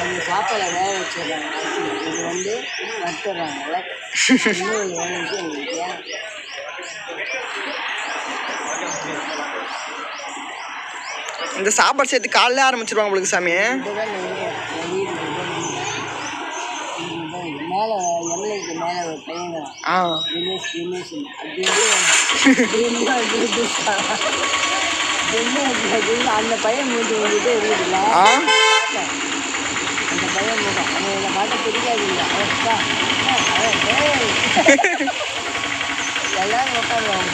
அந்த சாப்பாடை வேக வச்சிடுறாங்க இது வந்து வறுத்துறாங்கல்ல இன்னும் வேணும்ட்டு எங்களுக்கு இந்த சாப்பாடு சேர்த்து காலையில ஆரம்பிச்சிருவாங்க உங்களுக்கு சாமி. அந்த பையன் மூஞ்சி இருக்குதுல்ல ஆ. அந்த பையன் மூலம் அவன் என்னை பார்க்க பிடிக்காது எல்லாரும் உட்காருவாங்க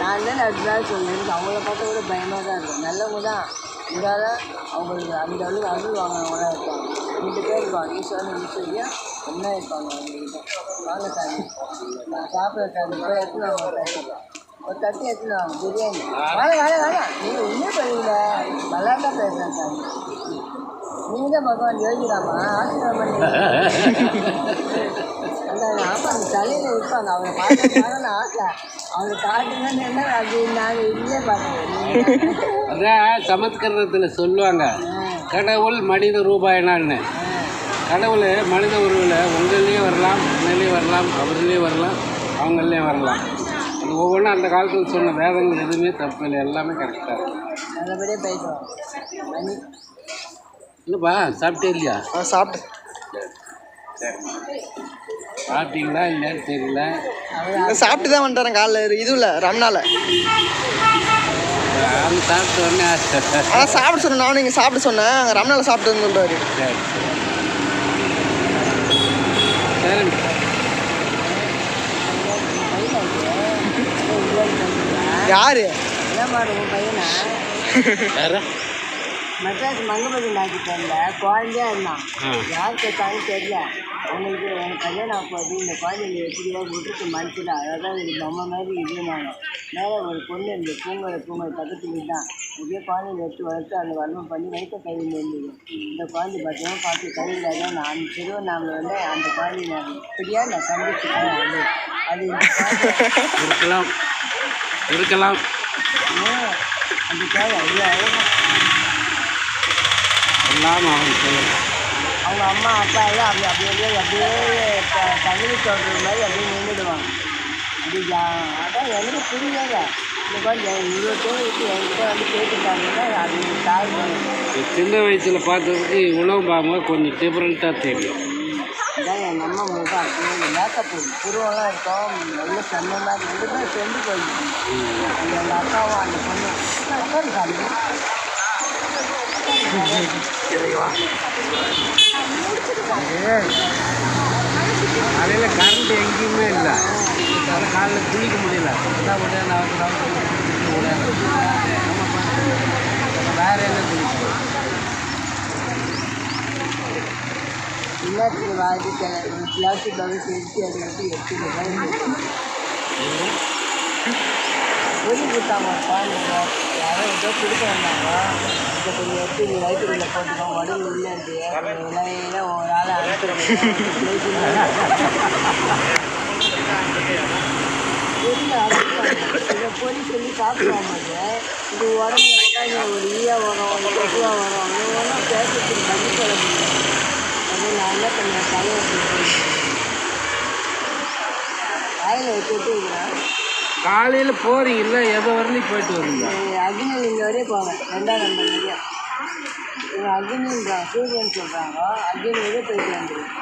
நான் தான் அதுதான் சொல்லியிருக்கேன் அவங்கள பார்த்தா கூட பயமாக தான் இருக்கும் நல்லவங்க தான். இதால் அவங்களுக்கு அந்த அளவுக்கு அருள் வாங்கினவங்களா இருப்பாங்க. ரெண்டு பேர் இருப்பாங்க. ஈஸ்வரன் ஈஸ்வரியா ஒன்றா இருப்பாங்க அவங்ககிட்ட. வாங்க சாமி. நான் சாப்பிட்ற சாமி. எடுத்துன்னு வாங்க? ஒரு தட்டு ஒரு தட்டு எடுத்துன்னு வாங்க? பிரியாணி. வாங்க வாங்க வாங்க. நீங்கள் ஒன்றும் பண்ணுவீங்க நல்லா தான் பேசுகிறேன் சாமி நீங்கள் தான் பகவான் யோகிராமா ஆசீர்வாதம் பண்ணி அந்த தலையில் இருப்பாங்க. அவரை பார்க்கணும் ஆசை. அவங்க காட்டுங்கன்னு என்ன அது நாங்கள் இல்லையே பார்க்குறோம் அதான் சமஸ்கிருதத்தில் சொல்லுவாங்க கடவுள் மனித ரூபாயனான்னு. கடவுள் மனித உருவில் உங்கள்லேயும் வரலாம் உண்மையிலேயும் வரலாம் அவர்லேயும் வரலாம் அவங்களையும் வரலாம். அது ஒவ்வொன்றும் அந்த காலத்தில் சொன்ன வேதங்கள் எதுவுமே தப்பு இல்லை. எல்லாமே கரெக்டாக இருக்கும் நல்லபடியாக மணி இல்லைப்பா சாப்பிட்டே இல்லையா? ஆ சாப்பிட்டு. சாப்பிட்டீங்களா இல்லையான்னு தெரியல. சாப்பிட்டு தான் வந்துட்டாரன் காலைல இதுல ரம்னால. அவங்க சாப்பிட்ட உடனே ஆனால் சாப்பிட சொன்னேன் நானும் இங்கே சாப்பிட சொன்னேன். அங்கே ரம்னால சாப்பிட்டு சொல்றாரு சரி சரி. யாரு? யாரா? மெட்ராஸ் மங்கபதி நாக்கிட்ட குழந்தையா இருந்தான். யார் கேட்டாலும் தெரியல. அவங்களுக்கு எனக்கு கல்யாணம் ஆகும்போது இந்த குழந்தைங்க எப்படியோ விட்டுட்டு மனசில் அதான் இது நம்ம மாதிரி இருந்தாங்க மேலே ஒரு பொண்ணு இந்த பூங்கலை பூங்கலை பக்கத்து வீடு தான் இதே குழந்தைங்க எடுத்து வளர்த்து அந்த வன்மம் பண்ணி வயிற்ற கல்வி இருந்தது இந்த குழந்தை பார்த்தீங்கன்னா பார்த்து கையில் தான் நான் திருவண்ணாமலை வந்து அந்த குழந்தை நான் இப்படியா நான் சந்திச்சுட்டேன் அது அது இருக்கலாம். இருக்கலாம். அந்த குழந்தை ஐயோ எல்லாம் அவன் செயல் அவங்க அம்மா அப்பா எல்லாம் அப்படி அப்படியே அப்படியே த- தண்ணி சொல்கிற மாதிரி அப்படியே நின்றுடுவாங்க. யா- அதான் எனக்கு புரியல. இந்த மாதிரி இவ்வளோ பேர் விட்டு என்கிட்ட வந்து கேட்டுட்டாங்கன்னா அது பண்ணு சின்ன வயசில் பார்த்ததுக்கு உணவு பார்க்கும்போது கொஞ்சம் டிஃப்ரெண்ட்டாக தெரியும். இதான் என் அம்மா முகம் அப்படியே மேக்கப் புருவெல்லாம் இருக்கும். நல்ல செம்ம மாதிரி ரெண்டு பேரும் செஞ்சு போயிடுச்சு எங்கள் அக்காவும் அந்த பொண்ணு. சாமி காலையில் கரண்ட் எங்கேயுமே இல்லை. அதனால காலையில் குளிக்க முடியல. அதான் உடனே நான் வேற என்ன குளிக்கணும் எல்லாத்துக்கும் வாங்கி பிளாஸ்டிக் பேக் எடுத்து அதை வந்து எடுத்து சொல்லி கொடுத்தாங்க. யாரோ ஏதோ கொடுக்க வந்தாங்க. இருக்கக்கூடிய கொஞ்சம் எடுத்து நீ போட்டுக்கோ உடம்பு இல்லைன்ட்டு நிலையில ஒரு ஆள் இதை பொறி சொல்லி சாப்பிடுவாங்க இது உடம்பு வெங்காயம் ஒரு ஈயா வரும் ஒரு கொசுவா வரும் அவ்வளோ ஒன்றும் பேசுறதுக்கு பதில் சொல்ல முடியும் அது நான் என்ன பண்ணேன் தலையை வாயில் வச்சுட்டு இருக்கிறேன் காலையில் போகிறீங்கல்ல எதை வரலையும் போயிட்டு வரீங்க அக்னில் இங்கே வரையும் போவேன் ரெண்டாம் நம்பர் வரையும். அக்னின்றாங்க சூரியன் சொல்கிறாங்க அக்னி வரையும் போயிட்டு வந்துடுவேன்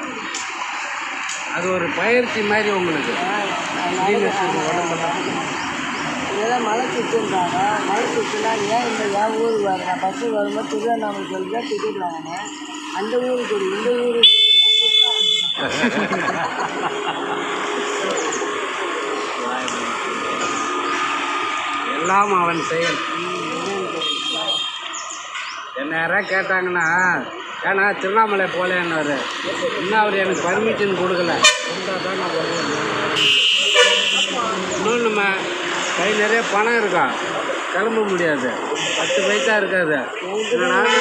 அது ஒரு பயிற்சி மாதிரி உங்களுக்கு. இதெல்லாம் மலை சுற்றுன்றாங்க மலை சுற்றுனா ஏன் இந்த என் ஊருக்கு வரேன் பஸ்ஸு வரும்போது திருவண்ணாமலை சொல்லி தான் டிக்கெட் வாங்கினேன். அந்த ஊருக்கு ஒரு இந்த எல்லாம் அவன் செயல். என்ன யாராவது கேட்டாங்கன்னா ஏன்னா திருவண்ணாமலை போலேன்னாரு. இன்னும் அவர் எனக்கு பர்மிஷன் கொடுக்கல. கொடுத்தா தான் நான் இன்னும் நம்ம கை நிறைய பணம் இருக்கா? கிளம்ப முடியாது. பத்து பைசா இருக்காது. நான்